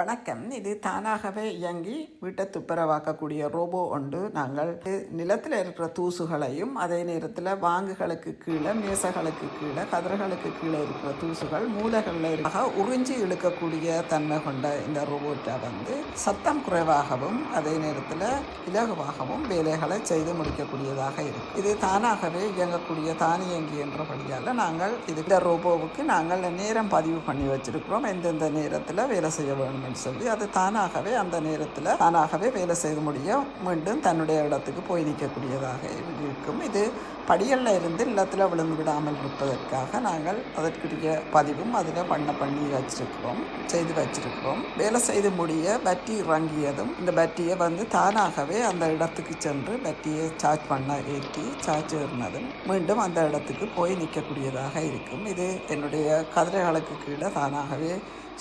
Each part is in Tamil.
வணக்கம். இது தானாகவே இயங்கி வீட்டை துப்புரவாக்கக்கூடிய ரோபோ ஒன்று. நாங்கள் நிலத்தில் இருக்கிற தூசுகளையும் அதே நேரத்தில் வாங்குகளுக்கு கீழே மேசைகளுக்கு கீழே கதிர்களுக்கு கீழே இருக்கிற தூசுகள் மூலைகளில் இருக்க உறிஞ்சி இழுக்கக்கூடிய தன்மை கொண்ட இந்த ரோபோட்டை வந்து சத்தம் குறைவாகவும் அதே நேரத்தில் இலகுவாகவும் வேலைகளை செய்து முடிக்கக்கூடியதாக இருக்கு. இது தானாகவே இயங்கக்கூடிய தானியங்கி என்ற வழியால் நாங்கள் இது இந்த ரோபோவுக்கு நாங்கள் நேரம் பதிவு பண்ணி வச்சிருக்கிறோம். எந்தெந்த நேரத்தில் வேலை செய்ய அப்படின்னு சொல்லி அது தானாகவே அந்த நேரத்தில் தானாகவே வேலை செய்து முடியும் மீண்டும் தன்னுடைய இடத்துக்கு போய் நிற்கக்கூடியதாக இருக்கும். இது படிகளில் இருந்து நிலத்தில் விழுந்து விடாமல் இருப்பதற்காக நாங்கள் அதற்குரிய பதிவும் அதில் பண்ண பண்ணி வச்சிருக்கிறோம் செய்து வச்சிருக்கிறோம். வேலை செய்து முடிய பட்டி இறங்கியதும் இந்த பட்டியை வந்து தானாகவே அந்த இடத்துக்கு சென்று பட்டியை சார்ஜ் பண்ண ஏற்றி சார்ஜ் ஏறினதும் மீண்டும் அந்த இடத்துக்கு போய் நிற்கக்கூடியதாக இருக்கும். இது என்னுடைய கதிரைகளுக்கு கீழே தானாகவே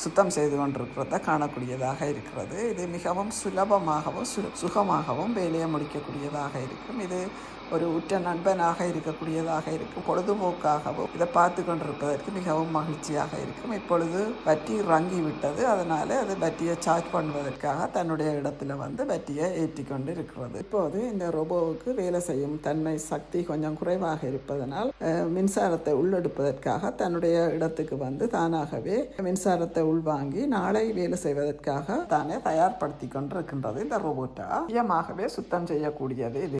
சுத்தம் செய்து கொண்டிருக்கிறத காணக்கூடியதாக இருக்கிறது. இது மிகவும் சுலபமாகவும் சு சுகமாகவும் வேலையை முடிக்கக்கூடியதாக இருக்கும். இது ஒரு உற்ற நண்பனாக இருக்கக்கூடியதாக இருக்கும். பொழுதுபோக்காகவும் இதை பார்த்து கொண்டிருப்பதற்கு மிகவும் மகிழ்ச்சியாக இருக்கும். இப்பொழுது பற்றி இறங்கி விட்டது அதனால் அது பட்டியை சார்ஜ் பண்ணுவதற்காக தன்னுடைய இடத்துல வந்து பட்டியை ஏற்றி கொண்டு இருக்கிறது இப்போது இந்த ரோபோவுக்கு வேலை செய்யும் தன்மை சக்தி கொஞ்சம் குறைவாக இருப்பதனால் மின்சாரத்தை உள்ளெடுப்பதற்காக தன்னுடைய இடத்துக்கு வந்து தானாகவே மின்சாரத்தை உள்வாங்கி நாளை வேலை செய்வதற்காக தானே தயார்படுத்தி கொண்டிருக்கின்றது இந்த ரோபோட்டா சுயமாகவே சுத்தம் செய்யக்கூடியது இது.